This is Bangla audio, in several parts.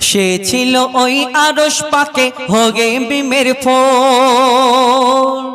সে ছিল ওই আরস পাকে হোগে বিমের ফোন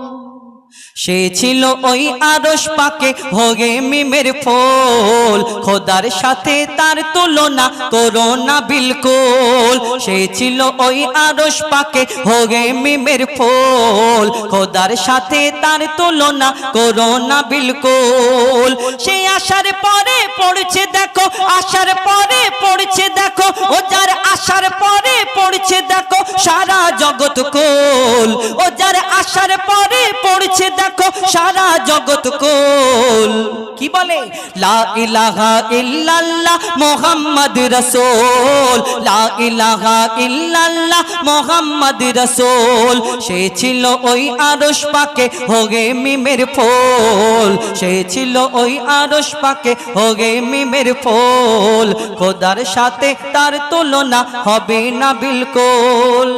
সে ছিল ওই আরস পাকে হোগে মিমের ফোল। খোদার সাথে তার তুলনা করো না বিলকুল। সে ছিল ওই আরস পাকে হোগে মিমের ফোল। খোদার সাথে তার তুলনা করো না বিলকুল। সে আসার পরে পড়ছে দেখো আসার পরে পড়ছে দেখো, ও যার আসার পরে পড়ছে দেখো, সারা জগৎ কোল। ও যার আসার পরে পড়ছে দেখো দেখো সারা জগৎ কোল। কি বলে? লা ইলাহা ইল্লাল্লাহ মোহাম্মদ রসোল। লা ইলাহা ইল্লাল্লাহ মোহাম্মদ রসোল। সে ছিল ওই আরশ পাকে হোগে মিমের ফোল। সে ছিল ওই আরশ পাকে হোগে মিমের ফোল। খোদার সাথে তার তুলনা হবে না বিলকুল।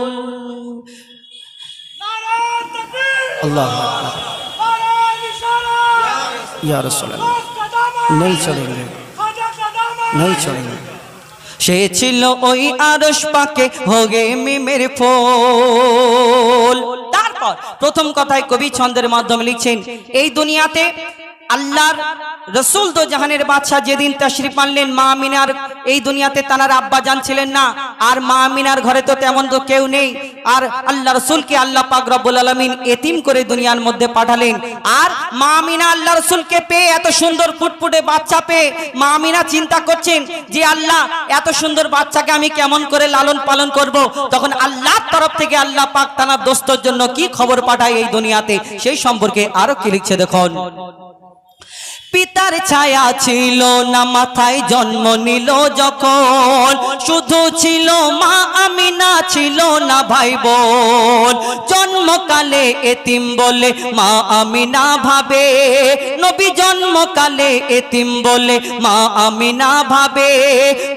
আল্লাহ या रसूल अल्लाह नहीं छोड़ेंगे नहीं छोड़ेंगे সে ছিল ওই আরশ পাকে হোগে মিমের ফুল তারপর প্রথম কথায় কবি ছন্দের মাধ্যমে লিখছেন এই দুনিয়াতে আল্লাহর রসুল দো জাহানের বাদশাহ যেদিন তশরিফ আনলেন, মা মিনার এই দুনিয়াতে তানার আব্বা জান ছিলেন না। আর মা মিনার ঘরে তো তেমন তো কেউ নেই। আর আল্লাহ রসুলকে আল্লাহ পাক রব্বুল আলমিন এতিম করে দুনিয়ার মধ্যে পাঠালেন। আর মা মিনা আল্লাহ রসুলকে পেয়ে এত সুন্দর ফুটফুটে বাচ্চা পেয়ে মা মিনা চিন্তা করছেন যে, আল্লাহ, এত সুন্দর বাচ্চাকে আমি কেমন করে লালন পালন করব? তখন আল্লাহর তরফ থেকে আল্লাহ পাক তানার দোস্তর জন্য কি খবর পাঠায় এই দুনিয়াতে? সেই সম্পর্কে আরও কি লিখছে দেখুন। পিতার ছায়া ছিল না, মাথায় জন্ম নিল যখন। শুধু ছিল মা আমিনা, ছিল না ভাই বোন। জন্মকালে এতিম বলে মা আমিনা ভাবে। নবী জন্মকালে এতিম বলে মা আমিনা ভাবে।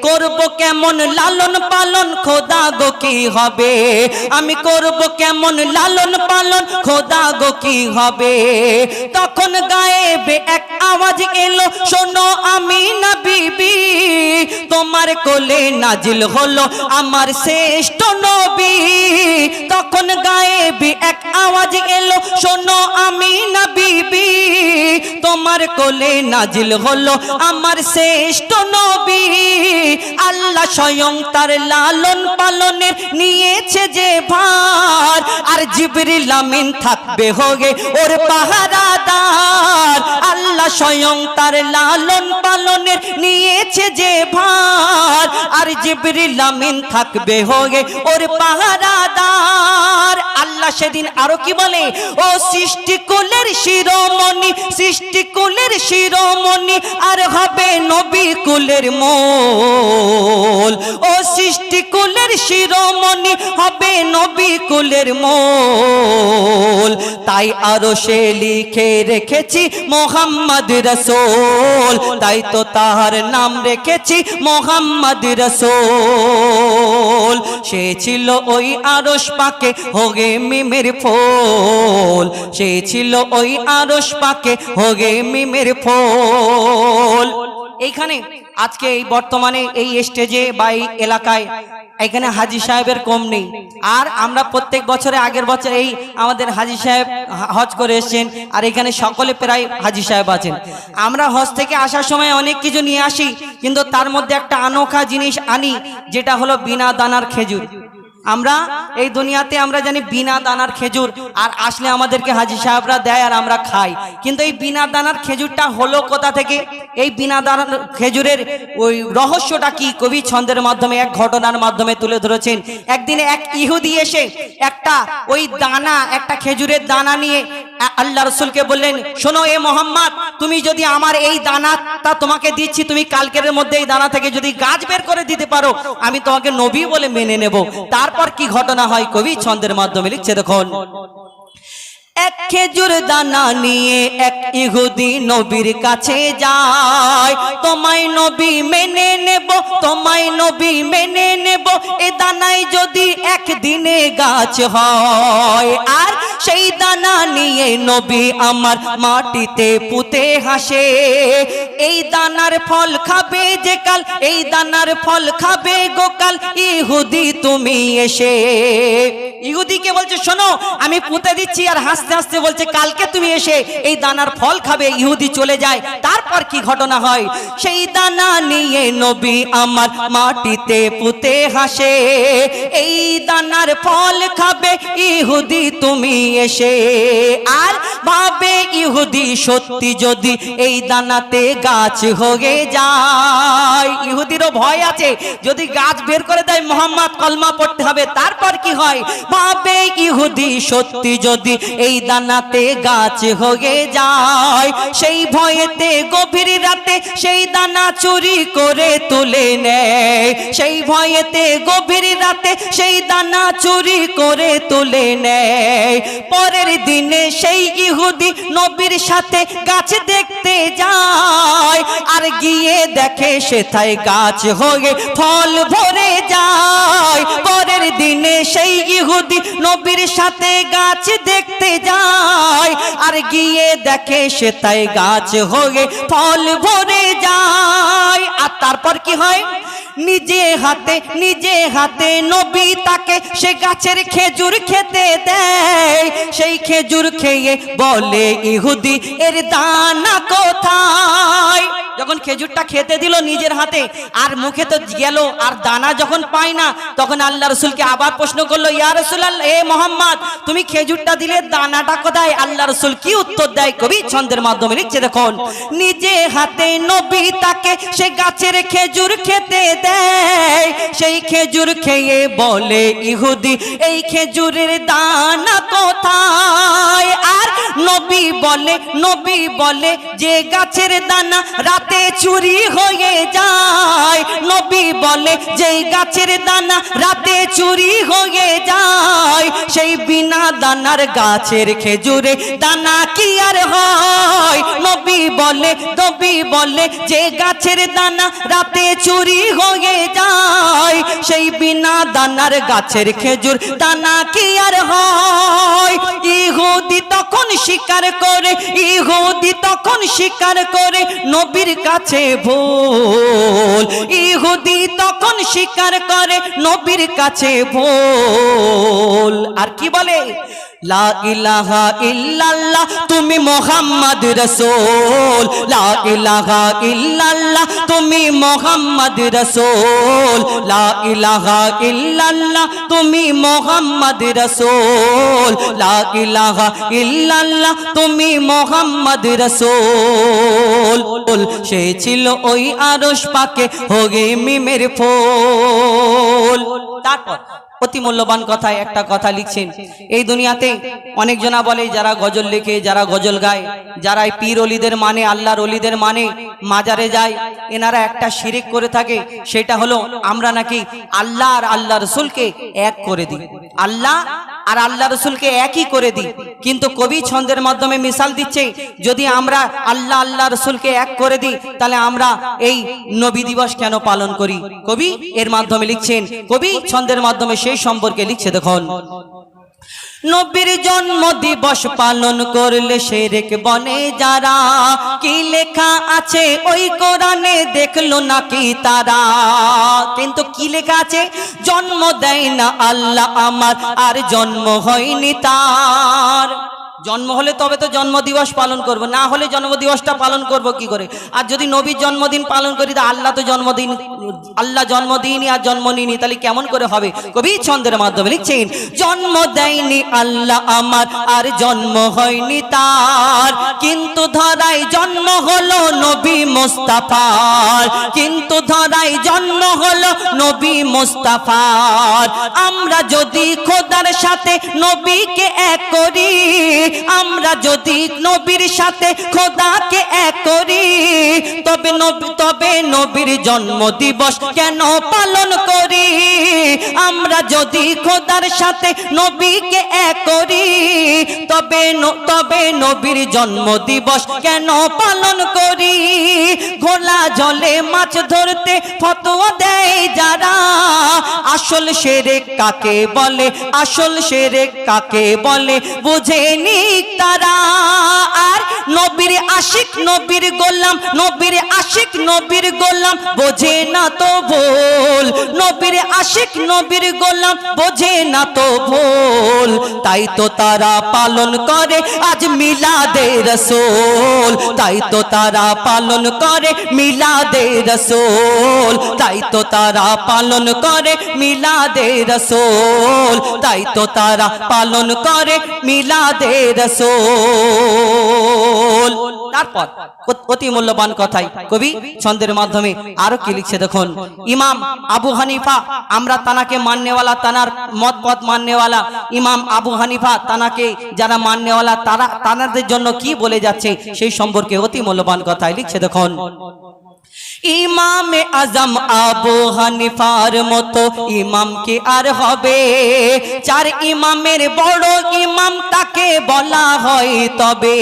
করব কেমন লালন পালন, খোদা গো কি হবে? আমি করব কেমন লালন পালন, খোদা গো কি হবে? তখন গায়েবে এক আওয়াজ এলো, শোনো আমি না বিবি, তোমার কোলে নাজিল হলো আমার শ্রেষ্ঠ নবী। তখন গায়েবি এক আওয়াজ এলো, শোনো আমি না বিবি, তোমার কোলে নাজিল হলো আমার শ্রেষ্ঠ নবী। আল্লাহ স্বয়ং তার লালন পালনের নিয়েছে যে ভার, আর জিবরিল আমিন থাকবে হোগে ওর পাহারাদার। আল্লাহ স্বয়ং তার লালন পালনের নিয়েছে যে ভার। আর জিবরিল আমিন থাকবে হোগে ওর পাহারাদার। আল্লাহ সেদিন আরও কি বলে? ও সৃষ্টি কুলের শিরোমণি, সৃষ্টি কুলের শিরোমণি, আর হবে নবী কুলের মোল। ও সৃষ্টি কুলের শিরোমণি, হবে নবী কুলের মোল। তাই আরও সে লিখে রেখেছি মোহাম্মদ রসোল, তাই তো তাহার নাম রেখেছি মোহাম্মদ রসোল। সে ছিল ওই আরস পাকে হোগে মিমের ফোল। সে ছিল ওই আরস পাকে হোগে মিমের ফোল। এইখানে, আজকে এই বর্তমানে এই স্টেজে বা এই এলাকায়, এখানে হাজি সাহেবের কম নেই। আর আমরা প্রত্যেক বছরে আগের বছর এই আমাদের হাজি সাহেব হজ করে এসেছেন, আর এখানে সকলে প্রায় হাজি সাহেব আছেন। আমরা হজ থেকে আসার সময় অনেক কিছু নিয়ে আসি, কিন্তু তার মধ্যে একটা আনোখা জিনিস আনি, যেটা হলো বিনা দানার খেজুর। আমরা এই দুনিয়াতে আমরা জানি বিনা দানার খেজুর, আর আসলে আমাদেরকে হাজি সাহেবরা দেয় আর আমরা খাই। কিন্তু এই বিনা দানার খেজুরটা হলো কোথা থেকে? এই বিনা দানার খেজুরের ওই রহস্যটা কি? কবি ছন্দের মাধ্যমে, এক ঘটনার মাধ্যমে তুলে ধরেছেন। একদিনে এক ইহুদি এসে একটা ওই দানা, একটা খেজুরের দানা নিয়ে আল্লাহ রসুলকে বললেন, শোনো এ মোহাম্মদ, তুমি যদি আমার এই দানাটা তোমাকে দিচ্ছি, তুমি কালকের মধ্যে এই দানা থেকে যদি গাছ বের করে দিতে পারো, আমি তোমাকে নবী বলে মেনে নেব। তারপর কি ঘটনা হয়? কবি ছন্দের মাধ্যমে লিখছে দেখুন। এক খেজুর দানা নিয়ে এক ইহুদি নবীর কাছে যায়। তোমায় নবী মেনে নেব, তোমায় নবী মেনে নেব, এ দানায় যদি একদিনে গাছ হয়। আর সেই দানা নিয়ে নবী আমার মাটিতে পুঁতে হাসে। এই দানার ফল খাবে যে কাল, এই দানার ফল খাবে গোকাল ইহুদি তুমি এসে। ইহুদিকে বলছে, শোনো, আমি পুঁতে দিচ্ছি আর হাসতে হাসতে বলছে, কালকে তুমি এসে এই দানার ফল খাবে, ইহুদি চলে যায়। তারপর কি ঘটনা হয়? সেই দানা নিয়ে নবী আমার মাটিতে পুঁতে হাসে। এই দানার ফল খাবে ইহুদি, তুমি এসে। আর ভাবে ইহুদি সত্যি যদি এই দানাতে গাছ হয়ে যায়। ইহুদিরও ভয় আছে, যদি গাছ বের করে দেয়, মোহাম্মদ কলমা পড়তে হবে। তারপর কি হয়? ভাবে ইহুদি সত্যি যদি এই দানাতে গাছ হয়ে যায়। সেই ভয়েতে গভীর রাতে সেই দানা চুরি করে তুলে নেয়। সেই ভয়েতে গভীর রাতে সেই দানা চুরি করে তুলে নেয়। পরের দিনে সেই ইহুদি নবীর সাথে গাছ দেখতে যায়। আর গিয়ে দেখে সেথায় গাছ হয়ে ফল ভরে যায়। পরের দিনে সেই ইহুদি নবীর সাথে গাছ দেখতে যায় আর গিয়ে দেখে সে তাই গাছ হয়ে ফল ভরে যায়। আর তারপর কি হয়? নিজে হাতে নিজে হাতে নবী তাকে সে গাছের খেজুর খেতে দেয়। সেই খেজুর খেয়ে বলে, ইহুদি, এর দানা কোথায়? যখন খেজুরটা খেতে দিল নিজের হাতে, আর মুখে তো গেল, আর দানা যখন পায় না, তখন আল্লাহ রসুলকে আবার প্রশ্ন করল, ইয়া রসুল এ মোহাম্মদ, তুমি খেজুরটা দিলে দানাটা কোথায়? আল্লাহ রসুল কি উত্তর দেয়? কবি ছন্দের মাধ্যমে লিখছে, দেখুন, নিজে হাতে নবী তাকে সে গাছের খেজুর খেতে দেয়। সেই খেজুর খেয়ে বলে, ইহুদি, এই খেজুরের দানা কোথায়? আর নবী বলে নবী বলে, যে গাছের দানা রাতে চুরি হয়ে যায়। নবী বলে যে গাছের দানা রাতে চুরি হয়ে যায়, সেই বিনা দানার গাছের খেজুরে দানা কি আর হয়? নবী বলে নবী বলে, যে গাছের দানা রাতে চুরি হয়ে যায়, সেই বিনা দানার গাছের খেজুর দানা কি আর হয়? ইহুদি তখন স্বীকার করে, ইহুদি তখন স্বীকার করে, নবীর কাছে ভুল। ইহুদি তখন স্বীকার করে নবীর কাছে ভুল। আর কি বলে? লা ইলাহা ইল্লাল্লাহ, তুমি মোহাম্মদ রসুল। লা ইলাহা ইল্লাল্লাহ, তুমি মোহাম্মদ রসুল। লা ইলাহা ইল্লাল্লাহ, তুমি মোহাম্মদ রসুল। লা ইলাহা ইল্লাল্লাহ, তুমি মোহাম্মদ রসুল। সে ছিল ওই আরশ পাকে হোগে মিমের ফুল। তারপর অতি মূল্যবান কথায় একটা কথা লিখছেন। এই দুনিয়াতে অনেকজনা বলে যারা গজল লেখে, যারা গজল গায়, যারা এই পীর অলিদের মানে আল্লাহর অলিদের মানে মাজারে যায়, এনারা একটা শিরিক করে থাকে, সেটা হলো আমরা নাকি আল্লাহ আর আল্লাহ রসুলকে এক করে দিই। আল্লাহ আর আল্লাহ রসুলকে একই করে দিই। কিন্তু কবি ছন্দের মাধ্যমে মিশাল দিচ্ছে, যদি আমরা আল্লাহ আল্লাহ রসুলকে এক করে দিই, তাহলে আমরা এই নবী দিবস কেন পালন করি? কবি এর মাধ্যমে লিখছেন, কবি ছন্দের মাধ্যমে সেই সম্পর্কে লিখছে দেখুন। নবীর জন্ম দিবস পালন করলে সেরেক বনে যারা। কি লেখা আছে ওই কোরআনে দেখল নাকি তারা। কিন্তু কি লেখা আছে? জন্ম দেয় না আল্লাহ আমার, আর জন্ম হয়নি তার। জন্ম হলে তবে তো জন্মদিবস পালন করব, না হলে জন্মদিবসটা পালন করব কি করে? আর যদি নবীর জন্মদিন পালন করি, তা আল্লাহ তো জন্মদিন, আল্লাহ জন্মদিনই আর জন্ম নিনি তাহলে কেমন করে হবে? কবি ছন্দের মাধ্যমে লিখছেন, জন্ম দেয়নি আল্লাহ আমার, আর জন্ম হয়নি তার। কিন্তু ধরাই জন্ম হলো নবী মোস্তাফার, কিন্তু ধরাই জন্ম হলো নবী মোস্তাফার। আমরা যদি খোদার সাথে নবীকে এক করি আমরা যদি নবীর সাথে খোদাকে এক করি, তবে নবী, তবে নবীর জন্ম দিবস কেন পালন করি? আমরা যদি খোদার সাথে নবীকে এক করি, তবে তবে নবীর জন্ম দিবস কেন পালন করি? ঘোলা জলে মাছ ধরতে ফতোয়া দেয় যারা। আসল সেরে কাকে বলে? আসল সেরে কাকে বলে? বুঝে নিক তারা নবীর আশিক, নবীর গোলাম, নবীর আশিক, নবীর গোলাম, বোঝে না তো ভুল। নবীর আশিক, নবীর গোলাম, বোঝে না তো ভুল। তাই তো তারা পালন করে আজ মিলাদে রসোল। তাই তো তারা পালন করে মিলাদে রসোল। তাই তো তারা পালন করে মিলাদে রসোল। তাই তো তারা পালন করে মিলাদে রসোল। তারপর অতি মূল্যবান কথাই। কবি ছন্দের মাধ্যমে আরও কি লিখছে দেখুন? ইমাম আবু হানিফা, আমরা তানাকে মাননেওয়ালা, তানার মত পথ মাননেওয়ালা। ইমাম আবু হানিফা, তানাকে যারা মাননেওয়ালা, তারা তানাদের জন্য কি বলে যাচ্ছে, সেই সম্পর্কে অতি মূল্যবান কথাই লিখছে দেখুন। ইমামে আজম আবু হানিফার মতো ইমাম কি আর হবে? চার ইমামের বড় ইমাম তাকে বলা হয় তবে।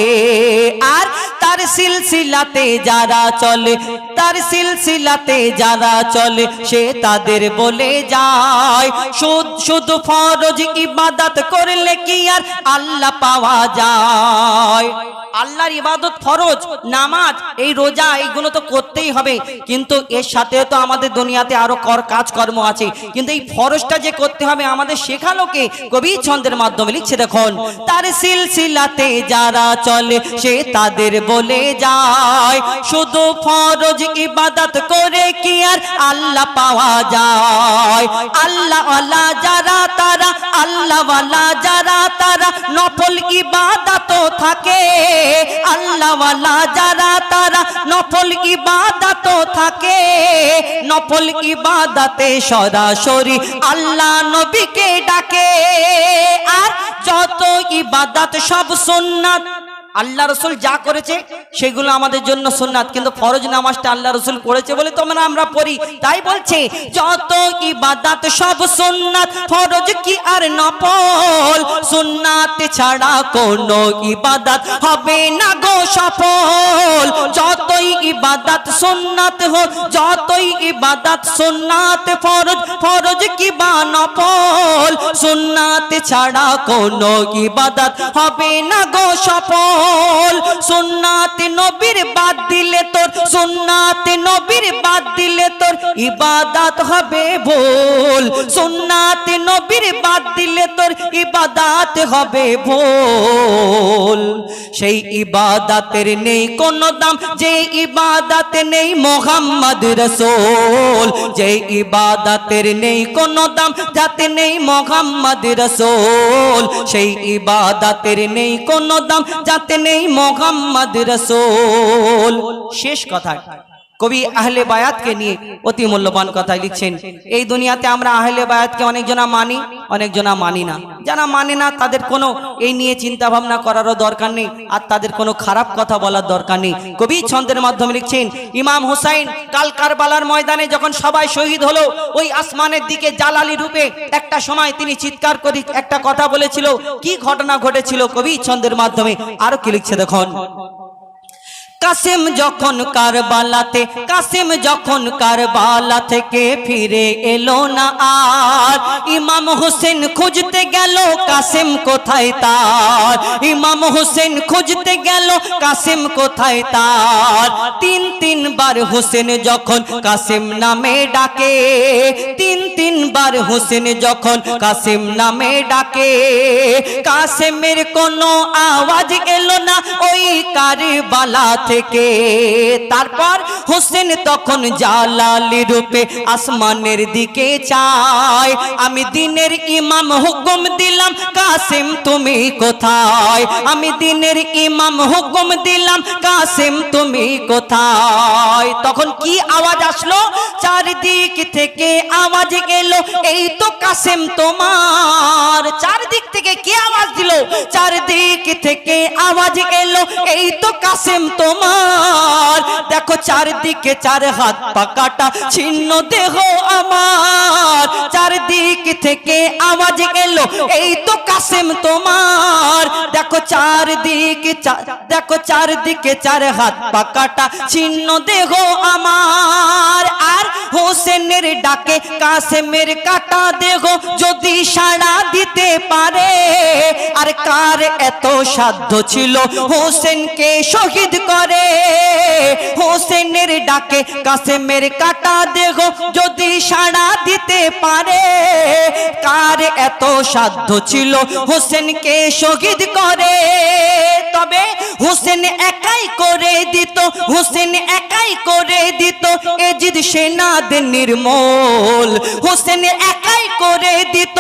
আর তার সিলসিলাতে যারা চলে তার সিলসিলাতে যারা চলে, সে তাদের বলে যায় শুধ- ফরজ, ইবাদত করলে কি আর আল্লাহ পাওয়া যায়? আল্লাহর ইবাদত ফরজ, নামাজ, এই রোজা, এইগুলো তো করতেই হবে। কিন্তু এর সাথে তো আমাদের দুনিয়াতে আরও কর, কাজকর্ম আছে। কিন্তু এই ফরজটা যে করতে হবে, আমাদের শেখালো কে? কবি ছন্দের মাধ্যমে লিখছে দেখুন, তার সিলসিলাতে যারা চলে, সে তাদের বলে যায় শুধু ফরজ ইবাদত করে কি আর আল্লাহ পাওয়া যায়? আল্লাহ আল্লাহ যারা তারা, আল্লাহ ওয়ালা যারা তারা, নফল ইবাদত থাকে। আল্লাহ ওয়ালা যারা তারা, নফল ইবাদত থাকে। নফল ইবাদতে সরাসরি আল্লাহ নবীকে ডাকে। আর যত ইবাদত সব সুন্নাত আল্লাহ রসুল যা করেছে, সেগুলো আমাদের জন্য সুন্নাত। কিন্তু ফরজ নামাজটা আল্লাহ রসুল করেছে বলে তোমরা আমরা পড়ি। তাই বলছে, যত কি ইবাদাত সব সুন্নাত, ফরজ কি আর নফল? সুন্নাত ছাড়া কোনো ইবাদাত হবে না গো সফল। যতই ইবাদাত সুন্নাত হোক, যতই ইবাদাত সুন্নাত ফরজ ফরজ কি বা নফল। সুন্নাত ছাড়া কোনো ইবাদাত হবে না গো সফল। সুন্নাত নবীর বাদ দিলে তোর, সুন্নাত নবীর বাদ দিলে তোর ইবাদাত হবে ভুল। সুন্নাত নবীর বাদ দিলে তোর ইবাদাত হবে ভুল। সেই ইবাদাতের নেই কোনো দাম, যে ইবাদাত নেই মোহাম্মদ রসোল। যে ইবাদাতের নেই কোনো দাম, যাতে নেই মোহাম্মদ রসোল। সেই ইবাদাতের নেই কোনো দাম, যাতে নেই মোহাম্মদ রসোল। শেষ কথা। কবি আহলে বায়াতকে নিয়ে অতি মূল্যবান কথাই লিখছেন। এই দুনিয়াতে আমরা আহলে বায়াতকে অনেকজনা মানি অনেকজনা মানি না। যারা মানে না, তাদের কোনো এই নিয়ে চিন্তা ভাবনা করারও দরকার নেই, আর তাদের কোনো খারাপ কথা বলার দরকার নেই। কবি ছন্দের মাধ্যমে লিখছেন, ইমাম হুসাইন কাল কারবালার ময়দানে যখন সবাই শহীদ হলো, ওই আসমানের দিকে জালালি রূপে একটা সময় তিনি চিৎকার করে, একটা কথা বলেছিল, কি ঘটনা ঘটেছিল কবি ছন্দের মাধ্যমে? আরও কি লিখছে দেখুন। কাসিম যখন কারবালাতে, কাসিম যখন কারবালা থেকে ফিরে এলো না আর। ইমাম হোসেন খুঁজতে গেল, কাসিম কোথায় তার? ইমাম হোসেন খুঁজতে গেল, কাসিম কোথায় তার? তিন তিনবার হোসেন যখন কাসিম নামে ডাকে, তিন তিনবার হোসেন যখন কাসিম নামে ডাকে, কাসেমের কোনো আওয়াজ এলো না, ওই কারবালা থেকে। তারপর হোসেন তখন জালালি রূপে আসমানের দিকে চায়। আমি দিনের ইমাম হুকুম দিলাম, কাসিম তুমি কোথায়? আমি দিনের ইমাম হুকুম দিলাম, কাসিম তুমি কোথায়? তখন কি আওয়াজ আসলো? চারিদিক থেকে আওয়াজ এলো, এই তো কাসিম তোমার। চারদিক থেকে কে আওয়াজ দিল? চারদিক থেকে আওয়াজ এলো, এই তো কাসিম তোমার। দেখো চারদিকে চার হাত পা কাটা ছিন্ন দেহ আমার। চারদিক থেকে আওয়াজ এলো, এই তো কাসেম তোমার। দেখো চারদিকে দেখো চারদিকে চার হাত পাকাটা চিহ্ন দেহ আমার। আর হোসেনের ডাকে কাসেমের কাটা দেহ যদি সাড়া দিতে পারে। আর কার এত সাধ্য ছিল হোসেনকে শহীদ করে? হোসেনের ডাকে কাসেমের কাটা দেহ যদি সাড়া দিতে পারে, কার এত সাধ্য ছিল হোসেনকে শহীদ করে? তবে হোসেন একাই করে দিত, হোসেন একাই করে দিত এজিদ সেনাদের নির্মল। হোসেন একাই করে দিত,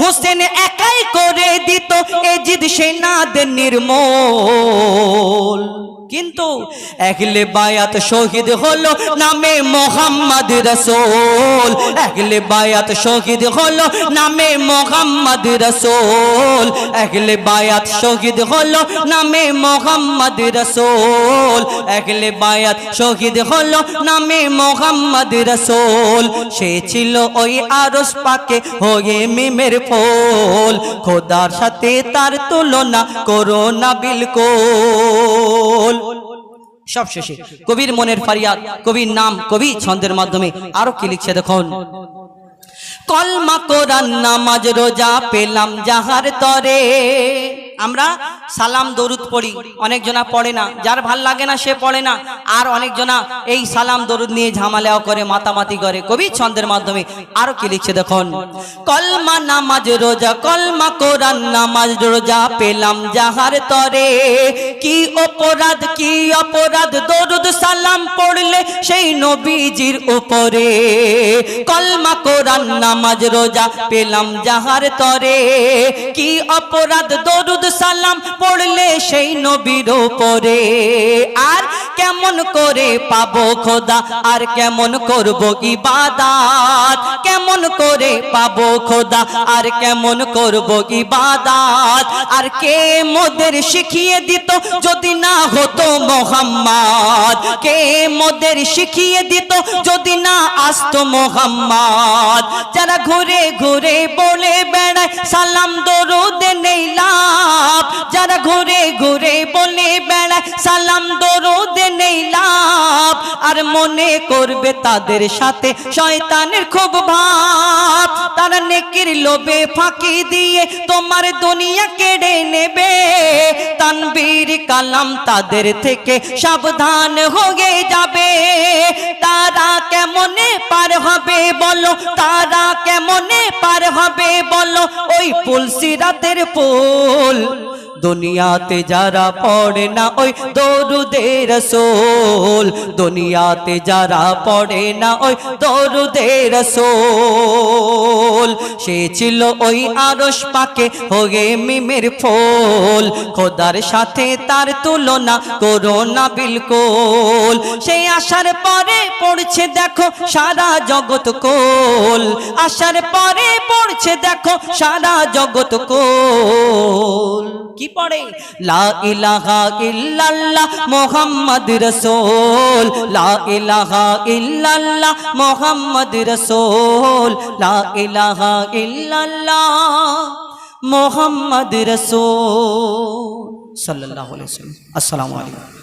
হোসেন একাই করে দিত এজিদ সেনাদের নির্মূল। কিন্তু একলে বায়াত শহীদ হলো নামে মোহাম্মদ রসোল। একলে বায়াত শহীদ হলো নামে মোহাম্মদ রসোল। একলে বায়াত শহীদ হলো নামে মোহাম্মদ রসোল। একলে বায়াত শহীদ হলো নামে মোহাম্মদ রসোল। সে ছিল ওই আরস পাকে, হয়ে মিমের ফোল। খোদার সাথে তার তুলনা করো না বিলকুল। সব শেষে কবির মনের ফারিয়াদ কবির নাম কবি ছন্দের মাধ্যমে আরও কি লিখছে দেখুন। কলমা কোরআন নামাজ রোজা পেলাম যাহার তরে। আমরা সালাম দরুদ পড়ি অনেকজনা পড়ে না, যার ভালো লাগে না সে পড়ে না। আর অনেকজনা এই সালাম দরুদ নিয়ে ঝামালেও করে, মাতামাতি করে, কবি ছন্দের মাধ্যমে। আরও কি লিখছে দেখুন? কলমা নামাজ রোজা, কলমা কোরআন নামাজ রোজা পেলাম যাহার তরে। কি অপরাধ কি অপরাধ, দরুদ সালাম পড়লে সেই নবীজির উপরে। কলমা কোরআন নামাজ রোজা পেলাম যাহার তরে। কি অপরাধ? দরুদ সালাম পড়লে সেই নবীর উপরে। আর কেমন করে পাবো খোদা? আর কেমন করব ইবাদাত? কেমন করে পাবো খোদা? আর কেমন করব ইবাদাত? আর কে মোদের শিখিয়ে দিত যদি না হতো মোহাম্মদ? কে মোদের শিখিয়ে দিত যদি না আসতো মোহাম্মদ? যারা ঘুরে ঘুরে বলে বেড়ায়, সালাম, দরুদ নেই লাভ। যারা ঘুরে ঘুরে বলে বেড়ায়, সালাম, দরুদ নেই লাভ। আর মনে করবে তাদের সাথে শয়তানের খুব ভাব। নেকির লোবে ফাঁকি দিয়ে তোমার দুনিয়া কেড়ে নেবে। তানবীর কালাম তাদের থেকে সাবধান হয়ে যাবে। তারা কেমনে পার হবে বলো? তারা কেমনে পার হবে বলো? ওই পুলসিরাতের ফুল। দুনিয়াতে যারা পড়ে না, ওই দরুদে রসোল। দুনিয়াতে যারা পড়ে না, ওই দরুদে রসোল। সে ছিল ওই আরস পাকে হয়ে মিমের ফোল। খোদার সাথে তার তুলনা করো না বিলকুল। সেই আসার পরে পড়ছে দেখো সারা জগৎ কোল। আসার পরে পড়ছে দেখো সারা জগৎ কোল। কি পড়ে? লা ইলাহা ইল্লাল্লাহ মোহাম্মদ রসোল। লা ইলাহা ইল্লাল্লাহ মোহাম্মদ রসোল। লা ইলাহা ইল্লাল্লাহ মোহাম্মদ রসোল। সাল্লাল্লাহু আসসালামু আলাইকুম।